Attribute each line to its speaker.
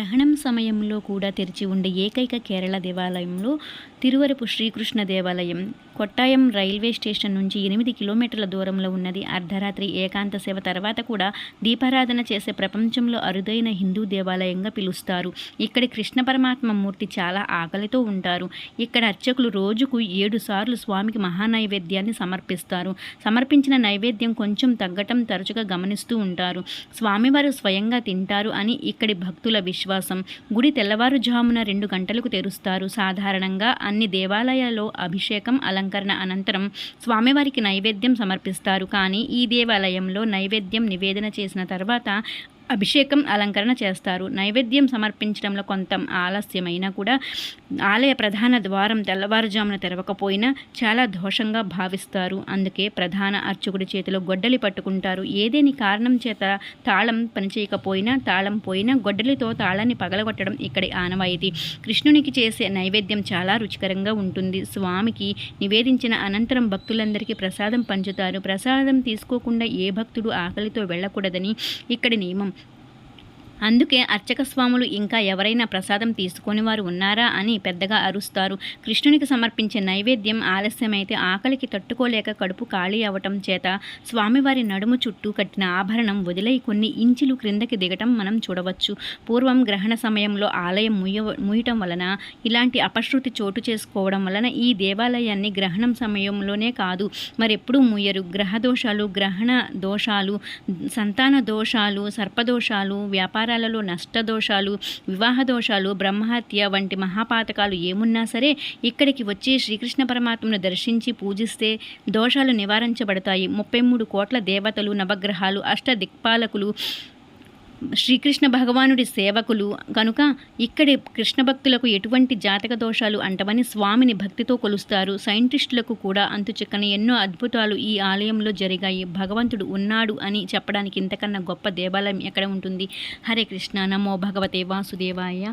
Speaker 1: గ్రహణం సమయంలో కూడా తెరిచి ఉండే ఏకైక కేరళ దేవాలయంలో తిరువరపు శ్రీకృష్ణ దేవాలయం. కొట్టాయం రైల్వే స్టేషన్ నుంచి ఎనిమిది కిలోమీటర్ల దూరంలో ఉన్నది. అర్ధరాత్రి ఏకాంత సేవ తర్వాత కూడా దీపారాధన చేసే ప్రపంచంలో అరుదైన హిందూ దేవాలయంగా పిలుస్తారు. ఇక్కడి కృష్ణ పరమాత్మ మూర్తి చాలా ఆకలితో ఉంటారు. ఇక్కడ అర్చకులు రోజుకు ఏడు సార్లు స్వామికి మహానైవేద్యాన్ని సమర్పిస్తారు. సమర్పించిన నైవేద్యం కొంచెం తగ్గటం తరచుగా గమనిస్తూ ఉంటారు. స్వామివారు స్వయంగా తింటారు అని ఇక్కడి భక్తుల విశ్వాసం. గుడి తెల్లవారుజామున రెండు గంటలకు తెరుస్తారు. సాధారణంగా అన్ని దేవాలయాల్లో అభిషేకం అలంకరణ అనంతరం స్వామివారికి నైవేద్యం సమర్పిస్తారు. కానీ ఈ దేవాలయంలో నైవేద్యం నివేదన చేసిన తర్వాత అభిషేకం అలంకరణ చేస్తారు. నైవేద్యం సమర్పించడంలో కొంత ఆలస్యమైనా కూడా ఆలయ ప్రధాన ద్వారం తెల్లవారుజామున తెరవకపోయినా చాలా దోషంగా భావిస్తారు. అందుకే ప్రధాన అర్చకుడి చేతిలో గొడ్డలి పట్టుకుంటారు. ఏదేని కారణం చేత తాళం పనిచేయకపోయినా తాళం పోయినా గొడ్డలితో తాళాన్ని పగలగొట్టడం ఇక్కడి ఆనవాయితీ. కృష్ణునికి చేసే నైవేద్యం చాలా రుచికరంగా ఉంటుంది. స్వామికి నివేదించిన అనంతరం భక్తులందరికీ ప్రసాదం పంచుతారు. ప్రసాదం తీసుకోకుండా ఏ భక్తుడు ఆకలితో వెళ్ళకూడదని ఇక్కడి నియమం. అందుకే అర్చక స్వాములు ఇంకా ఎవరైనా ప్రసాదం తీసుకొని వారు ఉన్నారా అని పెద్దగా అరుస్తారు. కృష్ణునికి సమర్పించే నైవేద్యం ఆలస్యమైతే ఆకలికి తట్టుకోలేక కడుపు ఖాళీ అవ్వటం చేత స్వామివారి నడుము చుట్టూ కట్టిన ఆభరణం వదిలై కొన్ని ఇంచులు క్రిందకి దిగటం మనం చూడవచ్చు. పూర్వం గ్రహణ సమయంలో ఆలయం ముయ్య ముయ్యటం వలన ఇలాంటి అపశృతి చోటు చేసుకోవడం వలన ఈ దేవాలయాన్ని గ్రహణం సమయంలోనే కాదు మరెప్పుడూ ముయ్యరు. గ్రహ దోషాలు గ్రహణ దోషాలు సంతాన దోషాలు సర్పదోషాలు వ్యాపార వ్యాపారాలలో నష్టదోషాలు వివాహ దోషాలు బ్రహ్మహత్య వంటి మహాపాతకాలు ఏమున్నా సరే ఇక్కడికి వచ్చి శ్రీకృష్ణ పరమాత్మను దర్శించి పూజిస్తే దోషాలు నివారించబడతాయి. ముప్పై మూడు కోట్ల దేవతలు నవగ్రహాలు అష్ట దిక్పాలకులు శ్రీకృష్ణ భగవానుడి సేవకులు. కనుక ఇక్కడి కృష్ణ భక్తులకు ఎటువంటి జాతక దోషాలు అంటవని స్వామిని భక్తితో కొలుస్తారు. సైంటిస్టులకు కూడా అంతుచిక్కని ఎన్నో అద్భుతాలు ఈ ఆలయంలో జరిగాయి. భగవంతుడు ఉన్నాడు అని చెప్పడానికి ఇంతకన్నా గొప్ప దేవాలయం ఎక్కడ ఉంటుంది? హరే కృష్ణ. నమో భగవతే వాసుదేవాయ.